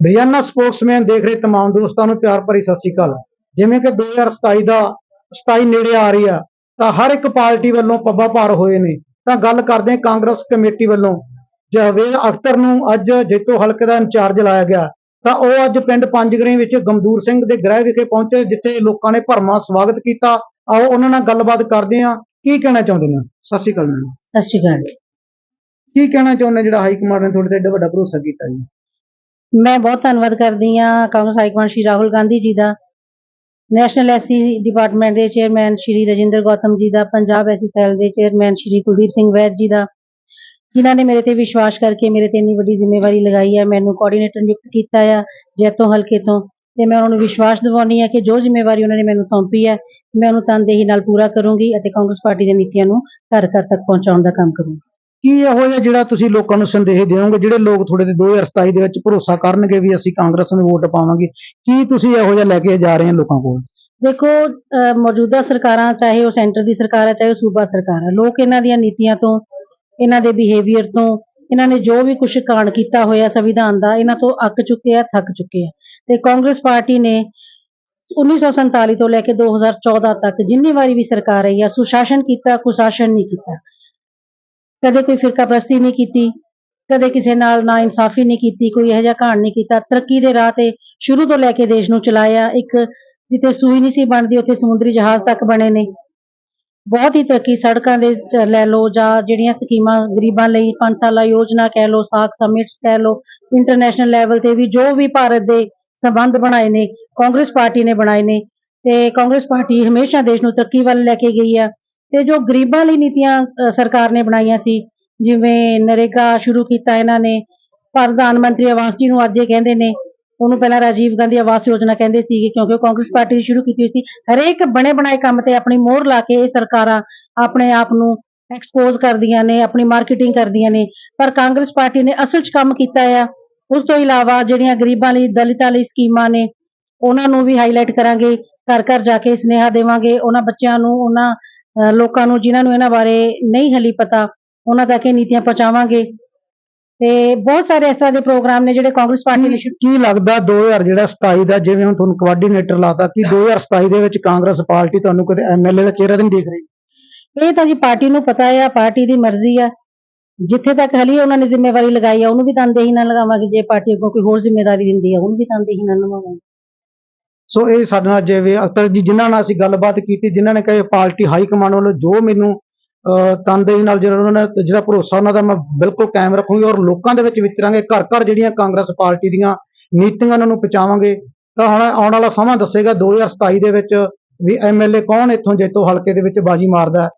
ਰੋਜ਼ਾਨਾ ਸਪੋਕਸਮੈਨ ਦੇਖ ਰਹੇ ਤਮਾਮ ਦੋਸਤਾਂ ਨੂੰ ਪਿਆਰ ਭਰੀ ਸਤਿ ਸ਼੍ਰੀ ਅਕਾਲ। ਜਿਵੇਂ ਕਿ 2027 ਦਾ 27 ਨੇੜੇ ਆ ਰਹੀ ਆ ਤਾਂ ਹਰ ਇੱਕ ਪਾਰਟੀ ਵੱਲੋਂ ਪੱਬਾਂ ਭਾਰ ਹੋਏ ਨੇ। ਤਾਂ ਗੱਲ ਕਰਦੇ ਹਾਂ ਕਾਂਗਰਸ ਕਮੇਟੀ ਵੱਲੋਂ। ਜਾਵੇਦ ਅਖਤਰ ਨੂੰ ਅੱਜ ਜੇਤੋ ਹਲਕੇ ਦਾ ਇੰਚਾਰਜ ਲਾਇਆ ਗਿਆ। ਤਾਂ ਉਹ ਅੱਜ ਪਿੰਡ ਪੰਜਗਰੇ ਵਿੱਚ ਗਮਦੂਰ ਸਿੰਘ ਦੇ ਗ੍ਰਹਿ ਵਿਖੇ ਪਹੁੰਚੇ ਜਿੱਥੇ ਲੋਕਾਂ ਨੇ ਭਰਮਾ ਸਵਾਗਤ ਕੀਤਾ। ਆਓ ਉਹਨਾਂ ਨਾਲ ਗੱਲਬਾਤ ਕਰਦੇ ਹਾਂ। ਕੀ ਕਹਿਣਾ ਚਾਹੁੰਦੇ ਨੇ? ਸਤਿ ਸ਼੍ਰੀ ਅਕਾਲ ਮੈਡਮ। ਸਤਿ ਸ਼੍ਰੀ ਅਕਾਲ। ਕੀ ਕਹਿਣਾ ਚਾਹੁੰਦੇ ਜਿਹੜਾ ਹਾਈ ਕਮਾਂਡ ਨੇ ਤੁਹਾਡੇ ਤੇ ਏਡਾ ਵੱਡਾ ਭਰੋਸਾ ਕੀਤਾ ਜੀ? ਮੈਂ ਬਹੁਤ ਧੰਨਵਾਦ ਕਰਦੀ ਹਾਂ ਕਾਂਗਰਸ ਹਾਈਕਮਾਂਡ ਸ਼੍ਰੀ ਰਾਹੁਲ ਗਾਂਧੀ ਜੀ ਦਾ। ਨੈਸ਼ਨਲ ਐਸਸੀ ਡਿਪਾਰਟਮੈਂਟ ਦੇ ਚੇਅਰਮੈਨ ਸ਼੍ਰੀ ਰਜਿੰਦਰ ਗੌਤਮ ਜੀ ਦਾ, ਪੰਜਾਬ ਐਸਸੀ ਸੈੱਲ ਦੇ ਚੇਅਰਮੈਨ ਸ਼੍ਰੀ ਕੁਲਦੀਪ ਸਿੰਘ ਵੈਦ ਜੀ ਦਾ, ਜਿਨ੍ਹਾਂ ਨੇ ਮੇਰੇ ਤੇ ਵਿਸ਼ਵਾਸ ਕਰਕੇ ਮੇਰੇ ਤੇ ਇੰਨੀ ਵੱਡੀ ਜ਼ਿੰਮੇਵਾਰੀ ਲਗਾਈ ਹੈ, ਮੈਨੂੰ ਕੋਆਰਡੀਨੇਟਰ ਨਿਯੁਕਤ ਕੀਤਾ ਆ ਜੈਤੋਂ ਹਲਕੇ ਤੋਂ, ਤੇ ਮੈਂ ਉਹਨਾਂ ਨੂੰ ਵਿਸ਼ਵਾਸ ਦਿਵਾਉਣੀ ਹੈ ਕਿ ਜੋ ਜ਼ਿੰਮੇਵਾਰੀ ਉਹਨਾਂ ਨੇ ਮੈਨੂੰ ਸੌਂਪੀ ਹੈ, ਮੈਂ ਉਹਨੂੰ ਤਨਦੇਹੀ ਨਾਲ ਪੂਰਾ ਕਰੂੰਗੀ ਅਤੇ ਕਾਂਗਰਸ ਪਾਰਟੀ ਦੀਆਂ ਨੀਤੀਆਂ ਨੂੰ ਘਰ ਘਰ ਤੱਕ ਪਹੁੰਚਾਉਣ ਦਾ ਕੰਮ ਕਰੂੰਗੀ। ਕੀ ਇਹੋ ਜਿਹਾ ਜਿਹੜਾ ਤੁਸੀਂ ਲੋਕਾਂ ਨੂੰ ਸੰਦੇਹ ਦਿਓਗੇ ਜਿਹੜੇ ਲੋਕ ਤੁਹਾਡੇ ਤੇ 2027 ਦੇ ਵਿੱਚ ਭਰੋਸਾ ਕਰਨਗੇ ਵੀ ਅਸੀਂ ਕਾਂਗਰਸ ਨੂੰ ਵੋਟ ਪਾਵਾਂਗੇ? ਕੀ ਤੁਸੀਂ ਇਹੋ ਜਿਹਾ ਲੈ ਕੇ ਜਾ ਰਹੇ ਹੋ ਲੋਕਾਂ ਕੋਲ? ਦੇਖੋ ਮੌਜੂਦਾ ਸਰਕਾਰਾਂ, ਚਾਹੇ ਉਹ ਸੈਂਟਰ ਦੀ ਸਰਕਾਰ ਹੈ, ਚਾਹੇ ਉਹ ਸੂਬਾ ਸਰਕਾਰ ਹੈ, ਲੋਕ ਇਹਨਾਂ ਦੀਆਂ ਨੀਤੀਆਂ ਤੋਂ, ਇਹਨਾਂ ਦੇ ਬਿਹੇਵੀਅਰ ਤੋਂ, ਇਹਨਾਂ ਨੇ ਜੋ ਵੀ ਕੁਝ ਕਾਂਡ ਕੀਤਾ ਹੋਇਆ ਸੰਵਿਧਾਨ ਦਾ, ਇਹਨਾਂ ਤੋਂ ਅੱਕ ਚੁੱਕੇ ਆ, ਥੱਕ ਚੁੱਕੇ ਆ। ਤੇ ਕਾਂਗਰਸ ਪਾਰਟੀ ਨੇ 1947 ਤੋਂ ਲੈ ਕੇ 2014 ਤੱਕ ਜਿੰਨੀ ਵਾਰੀ ਵੀ ਸਰਕਾਰ ਆਈ ਆ, ਸੁਸ਼ਾਸਨ ਕੀਤਾ, ਕੁਸ਼ਾਸਨ ਨਹੀਂ ਕੀਤਾ ਕਦੇ ਕੋਈ ਫਿਰਕਾਪ੍ਰਸਤੀ ਨਹੀਂ ਕੀਤੀ, ਕਦੇ ਕਿਸੇ ਨਾਲ ਨਾ ਇਨਸਾਫੀ ਨਹੀਂ ਕੀਤੀ, ਕੋਈ ਇਹੋ ਜਿਹਾ ਕਾਂਡ ਨਹੀਂ ਕੀਤਾ। ਤਰੱਕੀ ਦੇ ਰਾਹ ਤੇ ਸ਼ੁਰੂ ਤੋਂ ਲੈ ਕੇ ਦੇਸ਼ ਨੂੰ ਚਲਾਇਆ, ਇੱਕ ਜਿੱਥੇ ਸੂਈ ਨਹੀਂ ਸੀ ਬਣਦੀ, ਉੱਥੇ ਸਮੁੰਦਰੀ ਜਹਾਜ਼ ਤੱਕ ਬਣੇ ਨੇ। ਬਹੁਤ ਹੀ ਤਰੱਕੀ ਸੜਕਾਂ ਦੇ ਲੈ ਲਓ, ਜਾਂ ਜਿਹੜੀਆਂ ਸਕੀਮਾਂ ਗਰੀਬਾਂ ਲਈ 5 ਸਾਲਾ ਯੋਜਨਾ ਕਹਿ ਲਓ, ਸਾਖ ਸਮਿਟਸ ਕਹਿ ਲਓ ਇੰਟਰਨੈਸ਼ਨਲ ਲੈਵਲ ਤੇ ਵੀ ਜੋ ਵੀ ਭਾਰਤ ਦੇ ਸੰਬੰਧ ਬਣਾਏ ਨੇ, ਕਾਂਗਰਸ ਪਾਰਟੀ ਨੇ ਬਣਾਏ ਨੇ, ਤੇ ਕਾਂਗਰਸ ਪਾਰਟੀ ਹਮੇਸ਼ਾ ਦੇਸ਼ ਨੂੰ ਤਰੱਕੀ ਵੱਲ ਲੈ ਕੇ ਗਈ ਆ। ਤੇ ਜੋ ਗਰੀਬਾਂ ਲਈ ਨੀਤੀਆਂ ਸਰਕਾਰ ਨੇ ਬਣਾਈਆਂ ਸੀ, ਜਿਵੇਂ ਨਰੇਗਾ ਸ਼ੁਰੂ ਕੀਤਾ ਇਹਨਾਂ ਨੇ, ਪ੍ਰਧਾਨ ਮੰਤਰੀ ਆਵਾਸ ਜੀ ਨੂੰ ਅੱਜ ਇਹ ਕਹਿੰਦੇ ਨੇ, ਉਹਨੂੰ ਪਹਿਲਾਂ ਰਾਜੀਵ ਗਾਂਧੀ ਆਵਾਸ ਯੋਜਨਾ ਕਹਿੰਦੇ ਸੀਗੇ, ਕਿਉਂਕਿ ਉਹ ਕਾਂਗਰਸ ਪਾਰਟੀ ਨੇ ਸ਼ੁਰੂ ਕੀਤੀ ਹੋਈ ਸੀ, ਹਰੇਕ ਬਣੇ ਬਣਾਏ ਕੰਮ ਤੇ ਆਪਣੀ ਮੋਹਰ ਲਾ ਕੇ ਇਹ ਸਰਕਾਰਾਂ ਆਪਣੇ ਆਪ ਨੂੰ ਐਕਸਪੋਜ਼ ਕਰਦੀਆਂ ਨੇ, ਆਪਣੀ ਮਾਰਕੀਟਿੰਗ ਕਰਦੀਆਂ ਨੇ, ਪਰ ਕਾਂਗਰਸ ਪਾਰਟੀ ਨੇ ਅਸਲ 'ਚ ਕੰਮ ਕੀਤਾ ਆ, ਉਸ ਤੋਂ ਇਲਾਵਾ ਜਿਹੜੀਆਂ ਗਰੀਬਾਂ ਲਈ, ਦਲਿਤਾਂ ਲਈ ਸਕੀਮਾਂ ਨੇ, ਉਹਨਾਂ ਨੂੰ ਵੀ ਹਾਈਲਾਈਟ ਕਰਾਂਗੇ ਘਰ ਘਰ ਜਾ ਕੇ ਸੁਨੇਹਾ ਦੇਵਾਂਗੇ, ਉਹਨਾਂ ਬੱਚਿਆਂ ਨੂੰ, ਉਹਨਾਂ ਲੋਕਾਂ ਨੂੰ ਜਿਨ੍ਹਾਂ ਨੂੰ ਇਹਨਾਂ ਬਾਰੇ ਨਹੀਂ ਹਲੀ ਪਤਾ ਉਹਨਾਂ ਤੱਕ ਇਹ ਨੀਤੀਆਂ ਪਹੁੰਚਾਵਾਂਗੇ। ਤੇ ਬਹੁਤ ਸਾਰੇ ਇਸ ਤਰ੍ਹਾਂ ਦੇ ਪ੍ਰੋਗਰਾਮ ਨੇ ਜਿਹੜੇ ਕਾਂਗਰਸ ਪਾਰਟੀ ਨੇ ਸ਼ੁਰੂ ਕੀ ਲੱਗਦਾ 2000 ਜਿਹੜਾ 27 ਦਾ ਜਿਵੇਂ ਹੁਣ ਤੁਹਾਨੂੰ ਕੋਆਰਡੀਨੇਟਰ ਲਾਤਾ ਕਿ 2027 ਦੇ ਵਿੱਚ ਕਾਂਗਰਸ ਪਾਰਟੀ ਤੁਹਾਨੂੰ ਕਦੇ ਐਮਐਲਏ ਦਾ ਚਿਹਰਾ ਤਾਂ ਨਹੀਂ ਦੇਖ ਰਹੀ? ਇਹ ਤਾਂ ਜੀ ਪਾਰਟੀ ਨੂੰ ਪਤਾ ਆ ਪਾਰਟੀ ਦੀ ਮਰਜ਼ੀ ਆ। ਜਿੱਥੇ ਤੱਕ ਹਲੀ ਉਹਨਾਂ ਨੇ ਜ਼ਿੰਮੇਵਾਰੀ ਲਗਾਈ ਆ ਉਹਨੂੰ ਵੀ ਤਨਦੇਹੀ ਨਾਲ ਲਗਾਵਾਂਗੇ ਜੇ ਪਾਰਟੀ ਅੱਗੋਂ ਕੋਈ ਹੋਰ ਜ਼ਿੰਮੇਵਾਰੀ ਦਿੰਦੀ ਆ ਉਹਨੂੰ ਵੀ ਤਨਦੇਹੀ ਨਾਲ ਨਿਭਾਵਾਂਗੇ ਸੋ ਇਹ ਸਾਡੇ ਨਾਲ ਜਿਵੇਂ ਅਖਤਰ ਜੀ ਜਿਨ੍ਹਾਂ ਨਾਲ ਅਸੀਂ ਗੱਲਬਾਤ ਕੀਤੀ ਜਿਨ੍ਹਾਂ ਨੇ ਕਹੇ ਪਾਰਟੀ ਹਾਈ ਕਮਾਂਡ ਵੱਲੋਂ ਜੋ ਮੈਨੂੰ ਅਹ, ਤਨਦੇਹੀ ਨਾਲ ਜਿਹੜਾ ਉਹਨਾਂ ਨੇ ਜਿਹੜਾ ਭਰੋਸਾ ਉਹਨਾਂ ਦਾ ਮੈਂ ਬਿਲਕੁਲ ਕਾਇਮ ਰੱਖੂੰਗੀ ਔਰ ਲੋਕਾਂ ਦੇ ਵਿੱਚ ਵਿਚਰਾਂਗੇ ਘਰ ਘਰ ਜਿਹੜੀਆਂ ਕਾਂਗਰਸ ਪਾਰਟੀ ਦੀਆਂ ਨੀਤੀਆਂ ਉਹਨਾਂ ਨੂੰ ਪਹੁੰਚਾਵਾਂਗੇ ਤਾਂ ਹੁਣ ਆਉਣ ਵਾਲਾ ਸਮਾਂ ਦੱਸੇਗਾ 2027 ਦੇ ਵਿੱਚ ਵੀ ਐਮਐਲਏ ਕੌਣ ਇੱਥੋਂ ਜੇਤੋ ਹਲਕੇ ਦੇ ਵਿੱਚ ਬਾਜੀ ਮਾਰਦਾ